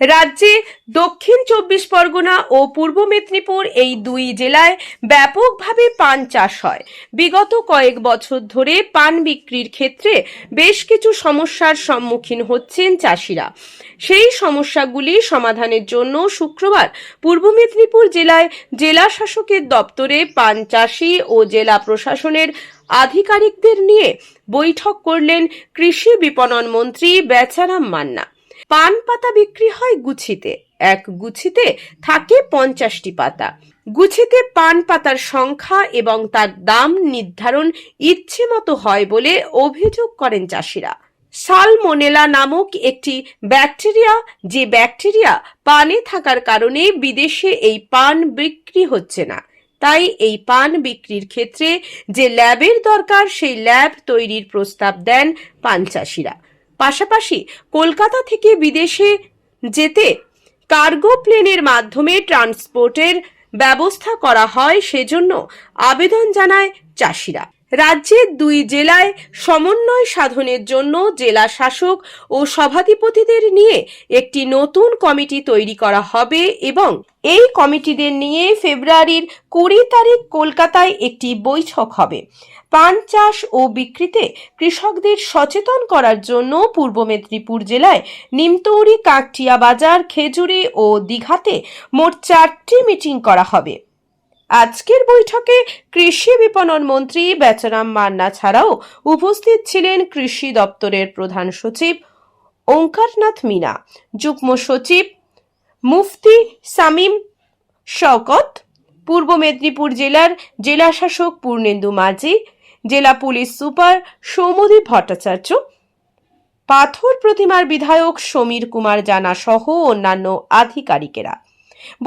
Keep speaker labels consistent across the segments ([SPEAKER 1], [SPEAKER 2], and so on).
[SPEAKER 1] রাজ্যে দক্ষিণ চব্বিশ পরগনা ও পূর্ব মেদিনীপুর এই দুই জেলায় ব্যাপকভাবে পান চাষ হয়। বিগত কয়েক বছর ধরে পান বিক্রির ক্ষেত্রে বেশ কিছু সমস্যার সম্মুখীন হচ্ছেন চাষিরা। সেই সমস্যাগুলি সমাধানের জন্য শুক্রবার পূর্ব মেদিনীপুর জেলায় জেলা শাসকের দপ্তরে পান চাষি ও জেলা প্রশাসনের আধিকারিকদের নিয়ে বৈঠক করলেন কৃষি বিপণন মন্ত্রী বেচারাম মান্না। পান পাতা বিক্রি হয় গুছিতে। এক গুছিতে থাকে পঞ্চাশটি পাতা। গুছিতে পান পাতার সংখ্যা এবং তার দাম নির্ধারণ ইচ্ছে মতো হয় বলে অভিযোগ করেন চাষিরা। সালমোনেলা নামক একটি ব্যাকটেরিয়া, যে ব্যাকটেরিয়া পানে থাকার কারণে বিদেশে এই পান বিক্রি হচ্ছে না। তাই এই পান বিক্রির ক্ষেত্রে যে ল্যাবের দরকার, সেই ল্যাব তৈরির প্রস্তাব দেন পান চাষিরা। পাশাপাশি কলকাতা থেকে বিদেশে যেতে কার্গো প্লেনের মাধ্যমে ট্রান্সপোর্টের ব্যবস্থা করা হয়, সেজন্য আবেদন জানায় চাষিরা। রাজ্যের দুই জেলায় সমন্বয় সাধনের জন্য জেলা শাসক ও সভাধিপতিদের নিয়ে একটি নতুন কমিটি তৈরি করা হবে এবং এই কমিটিদের নিয়ে ফেব্রুয়ারির কুড়ি তারিখ কলকাতায় একটি বৈঠক হবে। পান চাষ ও বিক্রিতে কৃষকদের সচেতন করার জন্য পূর্ব মেদিনীপুর জেলায় নিমতৌরি কাকটিয়া বাজার, খেজুরি ও দীঘাতে মোট চারটি মিটিং করা হবে। আজকের বৈঠকে কৃষি বিপণন মন্ত্রী বেচারাম মান্না ছাড়াও উপস্থিত ছিলেন কৃষি দপ্তরের প্রধান সচিব ওঙ্কারনাথ মিনা, যুগ্ম সচিব মুফতি সামিম শওকত, পূর্ব মেদিনীপুর জেলার জেলা শাসক পূর্ণেন্দু মাঝি, জেলা পুলিশ সুপার সৌমদীপ ভট্টাচার্য, পাথর প্রতিমার বিধায়ক সমীর কুমার জানা সহ অন্যান্য আধিকারিকেরা।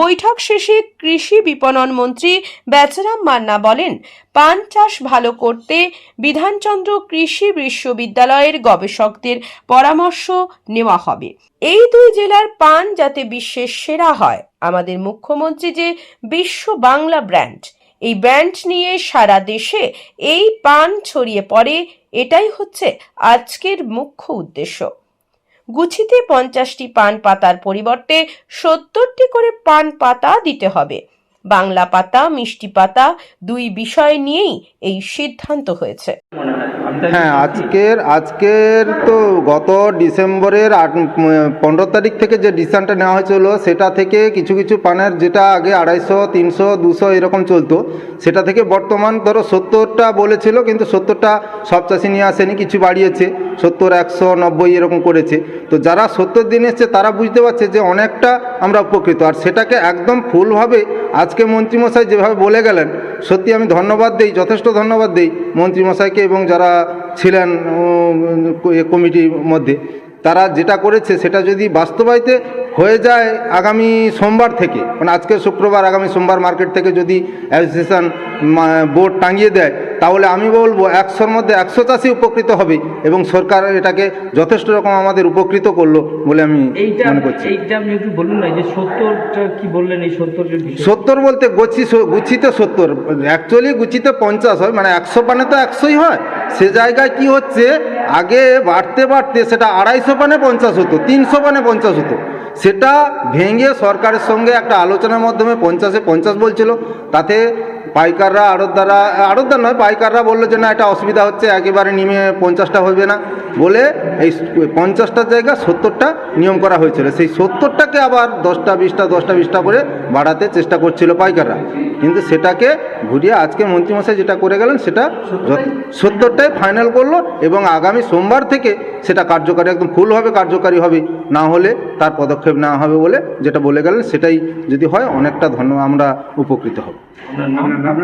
[SPEAKER 1] বৈঠক শেষে কৃষি বিপণন মন্ত্রী বেচারাম মান্না বলেন, পান চাষ ভালো করতে বিধানচন্দ্র কৃষি বিশ্ববিদ্যালয়ের গবেষকদের পরামর্শ নেওয়া হবে। এই দুই জেলার পান যাতে বিশ্বের সেরা হয়। আমাদের মুখ্যমন্ত্রী যে বিশ্ব বাংলা ব্র্যান্ড, এই ব্র্যান্ড নিয়ে সারা দেশে এই পান ছড়িয়ে পড়ে, এটাই হচ্ছে আজকের মুখ্য উদ্দেশ্য। গুছিতে পঞ্চাশটি পান পাতার পরিবর্তে সত্তরটি করে পান পাতা দিতে হবে। বাংলা পাতা, মিষ্টি পাতা দুই বিষয় নিয়েই এই সিদ্ধান্ত হয়েছে।
[SPEAKER 2] হ্যাঁ আজকের আজকের তো গত ডিসেম্বরের আট পনেরো তারিখ থেকে যে ডিসিশনটা নেওয়া হয়েছিল সেটা থেকে কিছু কিছু পানের যেটা আগে আড়াইশো তিনশো দুশো এরকম চলতো সেটা থেকে বর্তমান ধরো সত্তরটা বলেছিল কিন্তু সত্তরটা সব চাষি নিয়ে আসেনি কিছু বাড়িয়েছে সত্তর একশো নব্বই এরকম করেছে। তো যারা সত্তর দিন এসছে তারা বুঝতে পারছে যে অনেকটা আমরা উপকৃত আর সেটাকে একদম ফুলভাবে আজকে মন্ত্রীমশাই যেভাবে বলে গেলেন, সত্যি আমি ধন্যবাদ দিই, যথেষ্ট ধন্যবাদ দিই মন্ত্রীমশাইকে এবং যারা ছিলেন কমিটির মধ্যে। তারা যেটা করেছে সেটা যদি বাস্তবায়িতে হয়ে যায় আগামী সোমবার থেকে মানে আজকে শুক্রবার, আগামী সোমবার মার্কেট থেকে যদি অ্যাসোসিয়েশন বোর্ড টাঙিয়ে দেয় তাহলে আমি বলব একশোর মধ্যে একশো চাষি উপকৃত হবে এবং সরকার এটাকে যথেষ্ট রকম আমাদের উপকৃত করল বলে আমি মনে করছি। সত্তর বলতে গুছি গুছিতে সত্তর। অ্যাকচুয়ালি গুছিতে পঞ্চাশ হয় মানে একশো পানে তো একশোই হয়। সে জায়গায় কি হচ্ছে আগে বাড়তে বাড়তে সেটা আড়াইশো পানে পঞ্চাশ হতো তিনশো পানে পঞ্চাশ হতো। সেটা ভেঙে সরকারের সঙ্গে একটা আলোচনার মাধ্যমে পঞ্চাশে পঞ্চাশ বলছিল তাতে পাইকাররা আড়তদাররা, আড়তদার নয়, পাইকাররা বলল যে না, এটা অসুবিধা হচ্ছে, একেবারে নিমে পঞ্চাশটা হবে না বলে এই পঞ্চাশটার জায়গা সত্তরটা নিয়ম করা হয়েছিল। সেই সত্তরটাকে আবার দশটা, বিশটা দশটা, বিশটা করে বাড়াতে চেষ্টা করছিল পাইকাররা। কিন্তু সেটাকে ঘুরিয়ে আজকে মন্ত্রীমশাই যেটা করে গেলেন, সেটা সত্তরটাই ফাইনাল করল এবং আগামী সোমবার থেকে সেটা কার্যকারী, একদম ফুল হবে কার্যকারী হবে। না হলে তার পদক্ষেপ নেওয়া হবে বলে যেটা বলে গেলেন সেটাই যদি হয় অনেকটা ধন্য আমরা উপকৃত হব।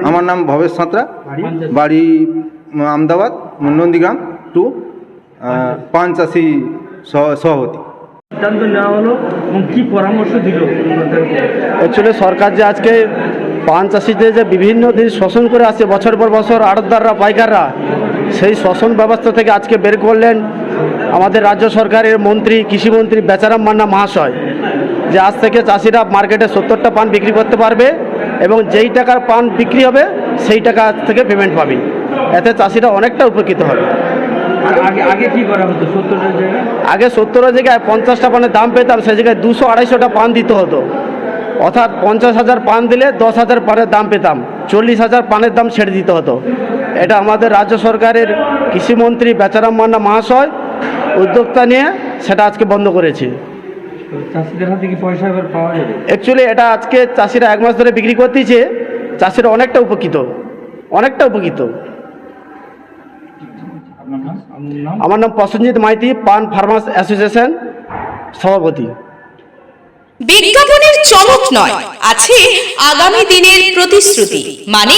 [SPEAKER 2] আমার নাম ভবেশ সাঁতরা। বাড়ি আমদাবাদ নন্দীগ্রাম টু পাঞ্চাশি সহ- সভাপতি।
[SPEAKER 3] সিদ্ধান্ত নেওয়া হলো এবং কি পরামর্শ দিল
[SPEAKER 4] অ্যাকচুয়ালি সরকার যে আজকে পান চাষিদের যে বিভিন্ন দিন শোষণ করে আসছে বছর পর বছর আড়তদাররা পাইকাররা সেই শোষণ ব্যবস্থা থেকে আজকে বের করলেন আমাদের রাজ্য সরকারের মন্ত্রী কৃষিমন্ত্রী বেচারাম মান্না মহাশয় যে আজ থেকে চাষিরা মার্কেটে সত্তরটা পান বিক্রি করতে পারবে এবং যেই টাকার পান বিক্রি হবে সেই টাকা আজ থেকে পেমেন্ট পাবে। এতে চাষিরা অনেকটা উপকৃত হবে।
[SPEAKER 3] আগে আগে কি করা হতো? সত্তরের জায়গায়?
[SPEAKER 4] আগে সত্তরের জায়গায় পঞ্চাশটা পানের দাম পেতাম সেই জায়গায় দুশো আড়াইশোটা পান দিতে হতো। অর্থাৎ পঞ্চাশ হাজার পান দিলে দশ হাজার পানের দাম পেতাম চল্লিশ হাজার পানের দাম ছেড়ে দিতে হতো। এটা আমাদের রাজ্য সরকারের কৃষিমন্ত্রী বেচারাম মান্না মহাশয় উদ্যোক্তা নিয়ে সেটা আজকে বন্ধ করেছে। অ্যাকচুয়ালি এটা আজকে চাষিরা এক মাস ধরে বিক্রি করতেছে চাষিরা অনেকটা উপকৃত অনেকটা উপকৃত। আমার নাম? প্রসেনজিৎ মাইতি পান ফার্মার্স অ্যাসোসিয়েশন সভাপতি।
[SPEAKER 1] বিজ্ঞাপনের চমক নয় আছে আগামী দিনের প্রতিশ্রুতি মানে